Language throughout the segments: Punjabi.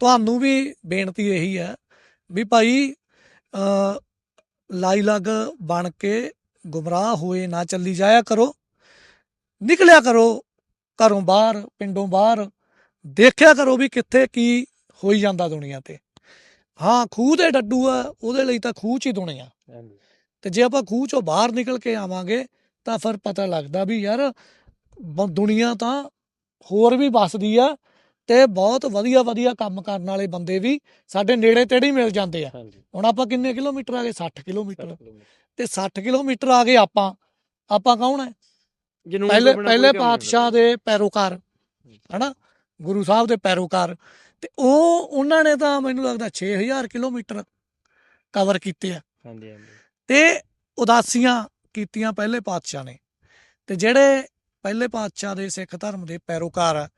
ਤੁਹਾਨੂੰ ਵੀ ਬੇਨਤੀ ਇਹੀ ਹੈ ਵੀ ਭਾਈ ਲਾਈ ਲੱਗ ਬਣ ਕੇ ਗੁੰਮਰਾਹ ਹੋਏ ਨਾ ਚੱਲੀ ਜਾਇਆ ਕਰੋ। ਨਿਕਲਿਆ ਕਰੋ ਘਰੋਂ ਬਾਹਰ ਪਿੰਡੋਂ ਬਾਹਰ। ਦੇਖਿਆ ਕਰੋ ਵੀ ਕਿੱਥੇ ਕੀ ਹੋਈ ਜਾਂਦਾ ਦੁਨੀਆ ਤੇ। ਹਾਂ ਖੂਹ ਦੇ ਡੱਡੂ ਆ ਉਹਦੇ ਲਈ ਤਾਂ ਖੂਹ 'ਚ ਹੀ ਦੁਨੀਆ ਹਾਂਜੀ। ਤੇ ਜੇ ਆਪਾਂ ਖੂਹ 'ਚੋਂ ਬਾਹਰ ਨਿਕਲ ਕੇ ਆਵਾਂਗੇ ਤਾਂ ਫਿਰ ਪਤਾ ਲੱਗਦਾ ਵੀ ਯਾਰ ਦੁਨੀਆ ਤਾਂ ਹੋਰ ਵੀ ਵੱਸਦੀ ਆ। ਤੇ ਬਹੁਤ ਵਧੀਆ ਵਧੀਆ ਕੰਮ ਕਰਨ ਵਾਲੇ ਬੰਦੇ ਵੀ ਸਾਡੇ ਨੇੜੇ ਤੇੜੇ ਮਿਲ ਜਾਂਦੇ ਆ। ਹੁਣ ਆਪਾਂ ਕਿੰਨੇ ਕਿਲੋਮੀਟਰ ਆ ਗਏ? 60 ਕਿਲੋਮੀਟਰ। 60 ਕਿਲੋਮੀਟਰ। ਤੇ 60 ਕਿਲੋਮੀਟਰ ਆ ਗਏ ਆਪਾਂ। ਆਪਾਂ ਕੌਣ ਹੈ ਪਹਿਲੇ ਪਹਿਲੇ ਪਾਤਸ਼ਾਹ। ਦੇ ਪੈਰੋਕਾਰ ਹਨਾ? ਗੁਰੂ ਸਾਹਿਬ ਦੇ ਪੈਰੋਕਾਰ। ਤੇ ਉਹ ਉਹਨਾਂ ਨੇ ਤਾਂ ਮੈਨੂੰ ਲੱਗਦਾ 6000 ਕਿਲੋਮੀਟਰ ਕਵਰ ਕੀਤੇ ਆ। ਹਾਂਜੀ ਹਾਂਜੀ। ਤੇ ਉਦਾਸੀਆਂ ਕੀਤੀਆਂ ਪਹਿਲੇ ਪਾਤਸ਼ਾਹ ਨੇ। ਤੇ ਜਿਹੜੇ ਪਹਿਲੇ ਪਾਤਸ਼ਾਹ ਦੇ ਸਿੱਖ ਧਰਮ ਦੇ ਪੈਰੋਕਾਰ ਆ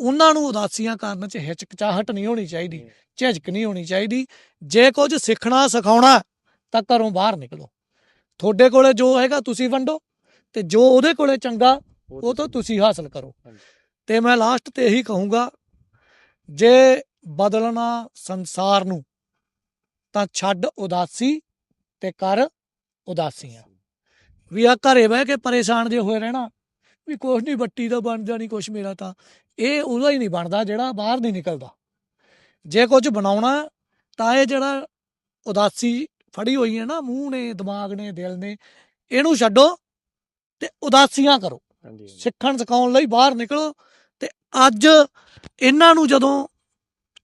ਉਹਨਾਂ ਨੂੰ ਉਦਾਸੀਆਂ ਕਰਨ 'ਚ ਹਿਚਕਚਾਹਟ ਨਹੀਂ ਹੋਣੀ ਚਾਹੀਦੀ। ਝਿਜਕ ਨਹੀਂ ਹੋਣੀ ਚਾਹੀਦੀ। ਜੇ ਕੁਝ ਸਿੱਖਣਾ ਸਿਖਾਉਣਾ ਤਾਂ ਘਰੋਂ ਬਾਹਰ ਨਿਕਲੋ। ਤੁਹਾਡੇ ਕੋਲੇ ਜੋ ਹੈਗਾ ਤੁਸੀਂ ਵੰਡੋ ਤੇ ਜੋ ਉਹਦੇ ਕੋਲੇ ਚੰਗਾ ਉਹ ਤਾਂ ਤੁਸੀਂ ਹਾਸਲ ਕਰੋ। ਤੇ ਮੈਂ ਲਾਸਟ ਤੇ ਇਹੀ ਕਹੂੰਗਾ ਜੇ ਬਦਲਣਾ ਸੰਸਾਰ ਨੂੰ ਤਾਂ ਛੱਡ ਉਦਾਸੀ ਤੇ ਕਰ ਉਦਾਸੀਆਂ। ਵੀ ਆ ਘਰੇ ਬਹਿ ਕੇ ਪਰੇਸ਼ਾਨ ਜੇ ਹੋਏ ਰਹਿਣਾ ਵੀ ਕੁਛ ਨਹੀਂ ਬੱਟੀ ਦਾ ਬਣ ਜਾਣੀ ਕੁਛ ਮੇਰਾ ਤਾਂ। ਇਹ ਉਹਦਾ ਹੀ ਨਹੀਂ ਬਣਦਾ ਜਿਹੜਾ ਬਾਹਰ ਨਹੀਂ ਨਿਕਲਦਾ। ਜੇ ਕੁਝ ਬਣਾਉਣਾ ਤਾਂ ਇਹ ਜਿਹੜਾ ਉਦਾਸੀ ਫੜੀ ਹੋਈ ਹੈ ਨਾ ਮੂੰਹ ਨੇ ਦਿਮਾਗ ਨੇ ਦਿਲ ਨੇ ਇਹਨੂੰ ਛੱਡੋ ਤੇ ਉਦਾਸੀਆਂ ਕਰੋ। ਸਿੱਖਣ ਸਿਖਾਉਣ ਲਈ ਬਾਹਰ ਨਿਕਲੋ ਤੇ ਅੱਜ ਇਹਨਾਂ ਨੂੰ ਜਦੋਂ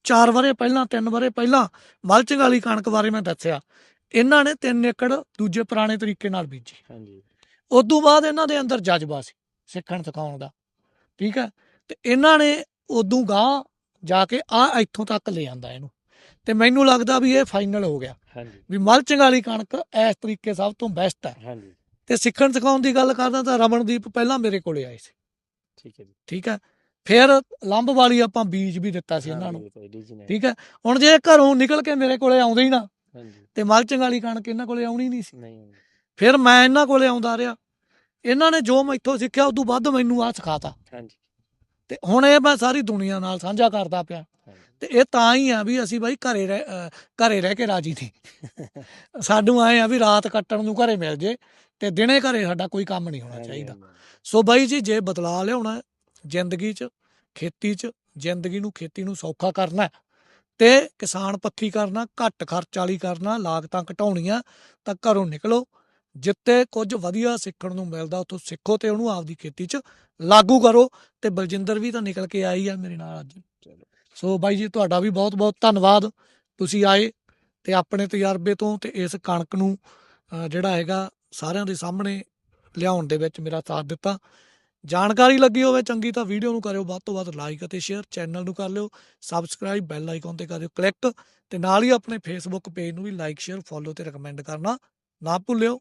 4 ਵਰੇ ਪਹਿਲਾਂ 3 ਵਰੇ ਪਹਿਲਾਂ ਮਲਚਿੰਗ ਵਾਲੀ ਕਣਕ ਬਾਰੇ ਮੈਂ ਦੱਸਿਆ ਇਹਨਾਂ ਨੇ 3 ਏਕੜ ਦੂਜੇ ਪੁਰਾਣੇ ਤਰੀਕੇ ਨਾਲ ਬੀਜੀ। ਹਾਂਜੀ। ਉਦੋਂ ਬਾਅਦ ਇਹਨਾਂ ਦੇ ਅੰਦਰ ਜਜ਼ਬਾ ਸੀ। ਸਿੱਖਣ ਸਿਖਾਉਣ ਦਾ। ਠੀਕ ਹੈ? ਤੇ ਇਹਨਾਂ ਨੇ ਉਦੋਂ ਗਾਂ ਜਾ ਕੇ ਆ ਇੱਥੋਂ ਤੱਕ ਲੈ ਆਂਦਾ ਇਹਨੂੰ। ਤੇ ਮੈਨੂੰ ਲੱਗਦਾ ਵੀ ਇਹ ਫਾਈਨਲ ਹੋ ਗਿਆ। ਹਾਂਜੀ। ਵੀ ਮਲਚਿੰਗ ਵਾਲੀ ਕਣਕ ਇਸ ਤਰੀਕੇ ਸਭ ਤੋਂ ਬੈਸਟ ਹੈ। ਹਾਂਜੀ। ਤੇ ਸਿੱਖਣ ਸਿਖਾਉਣ ਦੀ ਗੱਲ ਕਰਦਾ ਤਾਂ ਰਮਨਦੀਪ ਪਹਿਲਾਂ ਮੇਰੇ ਕੋਲੇ ਆਏ ਸੀ। ਠੀਕ ਹੈ ਜੀ। ਠੀਕ ਹੈ? ਫਿਰ ਲੰਬ ਵਾਲੀ ਆਪਾਂ ਬੀਜ ਵੀ ਦਿੱਤਾ ਸੀ ਇਹਨਾਂ ਨੂੰ। ਠੀਕ ਹੈ? ਹੁਣ ਜੇ ਘਰੋਂ ਨਿਕਲ ਕੇ ਮੇਰੇ ਕੋਲੇ ਆਉਂਦੇ ਹੀ ਨਾ ਹਾਂਜੀ। ਤੇ ਮਲਚਿੰਗ ਵਾਲੀ ਕਣਕ ਇਹਨਾਂ ਕੋਲੇ ਆਉਣੀ ਨਹੀਂ ਸੀ। ਨਹੀਂ ਫਿਰ ਮੈਂ ਇਹਨਾਂ ਕੋਲੇ ਆਉਂਦਾ ਰਿਹਾ। ਇਹਨਾਂ ਨੇ ਜੋ ਮੈਥੋਂ ਸਿੱਖਿਆ ਉਦੋਂ ਵੱਧ ਮੈਨੂੰ ਆ ਸਿਖਾਤਾ। ਹਾਂਜੀ। ਤੇ ਹੁਣ ਇਹ ਮੈਂ ਸਾਰੀ ਦੁਨੀਆ ਨਾਲ ਸਾਂਝਾ ਕਰਦਾ ਪਿਆ। ਤੇ ਇਹ ਤਾਂ ਹੀ ਆ ਵੀ ਅਸੀਂ ਬਾਈ ਘਰੇ ਰਹਿ ਘਰੇ ਰਹਿ ਕੇ ਰਾਜੀ ਨਹੀਂ ਸਾਨੂੰ ਆਏ ਆ ਵੀ ਰਾਤ ਕੱਟਣ ਨੂੰ ਘਰੇ ਮਿਲ ਜੇ ਤੇ ਦਿਨੇ ਘਰੇ ਸਾਡਾ ਕੋਈ ਕੰਮ ਨਹੀਂ ਹੋਣਾ ਚਾਹੀਦਾ। ਸੋ ਬਾਈ ਜੀ ਜੇ ਬਦਲਾ ਲਿਆਉਣਾ ਜ਼ਿੰਦਗੀ 'ਚ ਖੇਤੀ 'ਚ ਜ਼ਿੰਦਗੀ ਨੂੰ ਖੇਤੀ ਨੂੰ ਸੌਖਾ ਕਰਨਾ ਤੇ ਕਿਸਾਨ ਪੱਖੀ ਕਰਨਾ ਘੱਟ ਖਰਚ ਵਾਲੀ ਕਰਨਾ ਲਾਗਤਾਂ ਘਟਾਉਣੀਆਂ ਤਾਂ ਘਰੋਂ ਨਿਕਲੋ। ਜਿੱਤੇ ਕੁਝ ਵਧੀਆ ਸਿੱਖਣ ਨੂੰ ਮਿਲਦਾ ਉੱਥੋਂ ਸਿੱਖੋ ਤੇ ਉਹਨੂੰ ਆਪਦੀ ਖੇਤੀ 'ਚ ਲਾਗੂ ਕਰੋ। ਤੇ ਬਲਜਿੰਦਰ ਵੀ ਤਾਂ ਨਿਕਲ ਕੇ ਆਈ ਆ ਮੇਰੇ ਨਾਲ ਅੱਜ। ਸੋ ਬਾਈ ਜੀ ਤੁਹਾਡਾ ਵੀ ਬਹੁਤ ਬਹੁਤ ਧੰਨਵਾਦ। ਤੁਸੀਂ ਆਏ ਤੇ ਆਪਣੇ ਤਜਰਬੇ ਤੋਂ ਤੇ ਇਸ ਕਣਕ ਨੂੰ ਜਿਹੜਾ ਹੈਗਾ ਸਾਰਿਆਂ ਦੇ ਸਾਹਮਣੇ ਲਿਆਉਣ ਦੇ ਵਿੱਚ ਮੇਰਾ ਸਾਥ ਦਿੱਤਾ। ਜਾਣਕਾਰੀ ਲੱਗੀ ਹੋਵੇ ਚੰਗੀ ਤਾਂ ਵੀਡੀਓ ਨੂੰ ਕਰਿਓ ਵੱਧ ਤੋਂ ਵੱਧ ਲਾਈਕ ਅਤੇ ਸ਼ੇਅਰ ਚੈਨਲ ਨੂੰ ਕਰ ਲਿਓ। ਸਬਸਕ੍ਰਾਈਬ ਬੈਲ ਆਈਕਨ ਤੇ ਕਰਿਓ ਕਲਿੱਕ ਤੇ ਨਾਲ ਹੀ ਆਪਣੇ ਫੇਸਬੁੱਕ ਪੇਜ ਨੂੰ ਵੀ ਲਾਈਕ ਸ਼ੇਅਰ ਫੋਲੋ ਤੇ ਰეკਮੈਂਡ ਕਰਨਾ ਨਾ ਭੁੱਲਿਓ।